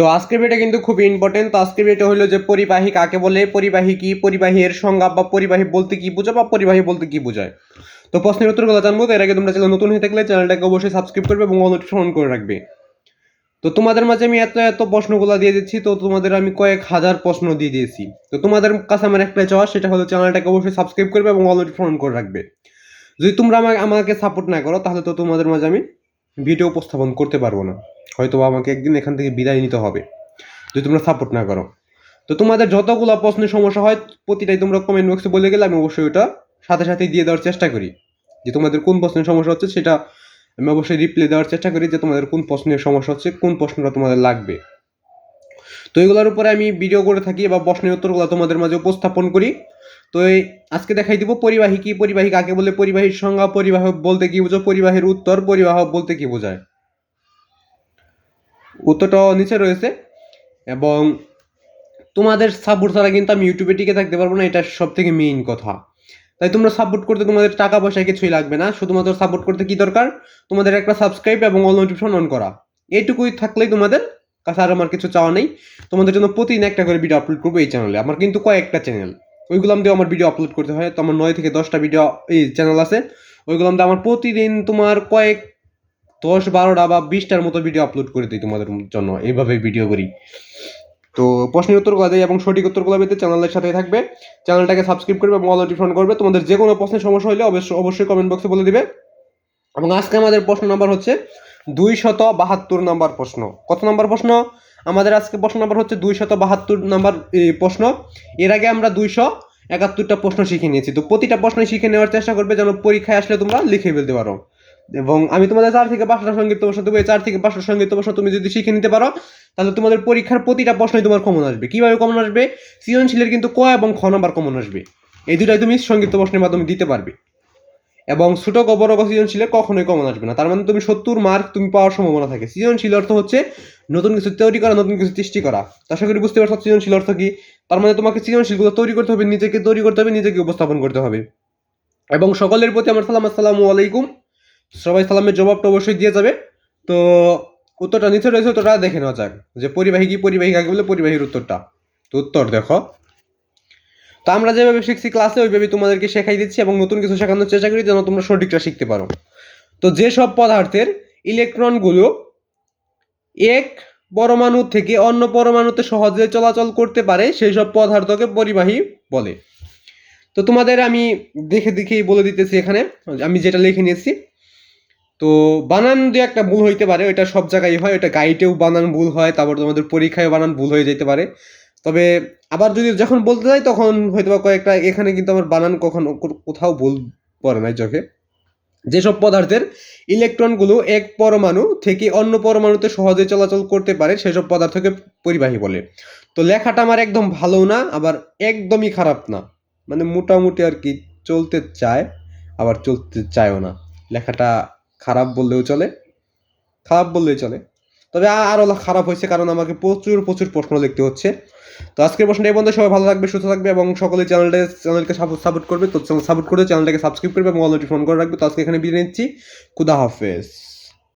তো আজকের ভিডিওটা কিন্তু খুব ইম্পর্টেন্ট তো আজকের ভিডিওটা হলো যে পরিবাহী কাকে বলে, পরিবাহী কি পরিবাহী এর সংজ্ঞা বা পরিবাহী বলতে কি বোঝায় বা পরিবাহী বলতে কি বোঝায়? তো প্রশ্নের উত্তর উত্তরগুলো জানব, এর আগে তোমরা চ্যানেল নতুন হয়ে থাকলে চ্যানেলটাকে অবশ্যই সাবস্ক্রাইব করবে এবং নোটিফিকেশন করে রাখবে। তো তোমাদের মাঝে আমি এত এত প্রশ্নগুলো দিয়ে দিচ্ছি, তো তোমাদের আমি কয়েক হাজার প্রশ্ন দিয়ে দিয়েছি। তো তোমাদের কাছে আমার একটা চাওয়া, সেটা হলো চ্যানেলটাকে অবশ্যই সাবস্ক্রাইব করবে এবং নোটিফিকেশন করে রাখবে। যদি তোমরা আমাকে আমাকে সাপোর্ট না করো, তাহলে তো তোমাদের মাঝে আমি ভিডিও উপস্থাপন করতে পারব না। হয়তো আমাকে একদিন এখান থেকে বিদায় নিতে হবে। যদি তোমরা সাপোর্ট না করো। তো তোমাদের যতগুলো প্রশ্নের সমস্যা হয়, প্রতিটাই তোমরা কমেন্ট বক্সে বলে গেলে আমি অবশ্যই ওটা সাথে সাথে দিয়ে দেওয়ার চেষ্টা করি। যে তোমাদের কোন প্রশ্নের সমস্যা হচ্ছে, সেটা আমি অবশ্যই রিপ্লাই দেওয়ার চেষ্টা করি যে তোমাদের কোন প্রশ্নের সমস্যা হচ্ছে, কোন প্রশ্নটা তোমাদের লাগবে। তো এগুলোর উপরে আমি ভিডিও করে থাকি বা প্রশ্নের উত্তরগুলো তোমাদের মাঝে উপস্থাপন করি। তো এই আজকে দেখাই দিব পরিবাহী কি, পরিবাহী কাকে বলে, পরিবাহীর সংজ্ঞা, পরিবাহক বলতে কি বোঝো, পরিবাহীর উত্তর, পরিবাহক বলতে কি বোঝায়। উত্তরটাও নিচে রয়েছে এবং তোমাদের সাপোর্ট ছাড়া কিন্তু আমি ইউটিউবে টিকে থাকতে পারব না, এটা সব থেকে মেইন কথা। তাই তোমরা সাপোর্ট করতে তোমাদের টাকা পয়সা কিছুই লাগবে না, শুধুমাত্র সাপোর্ট করতে কি দরকার? তোমাদের একটা সাবস্ক্রাইব এবং অল নোটিফিকেশন অন করা। এইটুকুই থাকলেই তোমাদের কাছে আর আমার কিছু চাওয়া নেই। তোমাদের জন্য প্রতিদিন একটা করে ভিডিও আপলোড করব এই চ্যানেলে আমার কিন্তু কয়েকটা চ্যানেল ওইগুলো দিয়ে আমার ভিডিও আপলোড করতে হয়। তো আমার নয় থেকে দশটা ভিডিও এই চ্যানেল আছে। ওইগুলো দিয়ে আমার প্রতিদিন তোমার কয়েক দশ বারোটা বা বিশটার মতো ভিডিও আপলোড করে দিই তোমাদের জন্য। এইভাবে ভিডিও করি। তো প্রশ্নের উত্তরগুলো দেয় এবং সঠিক উত্তরগুলো পেতে চ্যানেলের সাথে থাকবে। চ্যানেলটাকে সাবস্ক্রাইব করবে এবং অল নোটিফিকেশন করবে। তোমাদের যে কোনো প্রশ্নের সমস্যা হলে অবশ্যই অবশ্যই কমেন্ট বক্সে বলে দিবে। এবং আজকে আমাদের প্রশ্ন নাম্বার হচ্ছে দুই শত বাহাত্তর নাম্বার প্রশ্ন। কত নাম্বার প্রশ্ন? আমাদের আজকে প্রশ্ন নাম্বার হচ্ছে দুই শত বাহাত্তর নাম্বার প্রশ্ন। এর আগে আমরা দুইশো একাত্তরটা প্রশ্ন শিখে নিয়েছি। তো প্রতিটা প্রশ্নই শিখে নেওয়ার চেষ্টা করবে যেন পরীক্ষায় আসলে তোমরা লিখে ফেলতে পারো। এবং আমি তোমাদের চার থেকে পাঁচটা সংগীত প্রশ্ন দেবো। এই চার থেকে পাঁচটা সংগীত প্রশ্ন তুমি যদি শিখে নিতে পারো, তাহলে তোমাদের পরীক্ষার প্রতিটা প্রশ্নই তোমার কমন আসবে। কীভাবে কমন আসবে? সৃজনশীলের কিন্তু ক এবং খ নাম্বার কমন আসবে। এই দুটাই তুমি সংগীত প্রশ্নের মাধ্যমে দিতে পারবে। এবং ছোট বড় ক সৃজনশীলের কখনোই কমন আসবে না। তার মানে তুমি সত্তর মার্ক তুমি পাওয়ার সম্ভাবনা থাকে। সৃজনশীল অর্থ হচ্ছে নতুন কিছু তৈরি করা, নতুন কিছু সৃষ্টি করা। আশা করি বুঝতে পারছ সৃজনশীল অর্থ কি? তার মানে তোমাকে সৃজনশীলগুলো তৈরি করতে হবে, নিজেকে তৈরি করতে হবে, নিজেকে উপস্থাপন করতে হবে। এবং সকলের প্রতি আমার সালাম, আসসালামু আলাইকুম। সবাই সালামের জবাবটা অবশ্যই দিয়ে যাবে। তো উত্তরটা নিচে রয়েছে, উত্তরটা দেখে নেওয়া যাক যে পরিবাহী কি পরিবাহী, কাকে বলে পরিবাহীর উত্তরটা। তো উত্তর দেখো। তো আমরা যেভাবে শিখছি ক্লাসে ওইভাবে তোমাদেরকে শেখাই দিচ্ছি এবং নতুন কিছু শেখানোর চেষ্টা করি যেন তোমরা সঠিকটা শিখতে পারো। তো যেসব পদার্থের ইলেকট্রনগুলো এক পরমাণু থেকে অন্য পরমাণুতে সহজে চলাচল করতে পারে, সেই সব পদার্থকে পরিবাহী বলে। তো তোমাদের আমি দেখে দেখেই বলে দিতেছি এখানে, আমি যেটা লিখে নিয়েছি। তো বানান দু একটা ভুল হইতে পারে, ওইটা সব জায়গায় হয় ওটা গাইডেও বানান ভুল হয়, তারপর তোমাদের পরীক্ষায় বানান ভুল হয়ে যেতে পারে। তবে আবার যদি যখন বলতে যাই, তখন হয়তো বা কয়েকটা এখানে কিন্তু আমার বানান কখনো কোথাও ভুল পড়ে নাই চোখে। যেসব পদার্থের ইলেকট্রনগুলো এক পরমাণু থেকে অন্য পরমাণুতে সহজে চলাচল করতে পারে, সেসব পদার্থকে পরিবাহী বলে। তো লেখাটা আমার একদম ভালো না, আবার একদমই খারাপ না। মানে মোটামুটি আর কি চলতে চায়, আবার চলতে চায়ও না। লেখাটা খারাপ বললেও চলে, খারাপ বললেই চলে। তবে আরও খারাপ হয়েছে কারণ আমাকে প্রচুর প্রচুর প্রশ্ন লিখতে হচ্ছে। তো আজকের প্রশ্নটা এই পর্যন্ত। সবাই ভালো থাকবে, সুস্থ থাকবে এবং সকলে চ্যানেলটা, চ্যানেলকে সাপোর্ট করবে। তো সাপোর্ট করে চ্যানেলটাকে সাবস্ক্রাইব করবে এবং অলরেডি ফোন করে রাখবে। তো আজকে এখানে বিদায় নিচ্ছি। খুদা হাফেজ।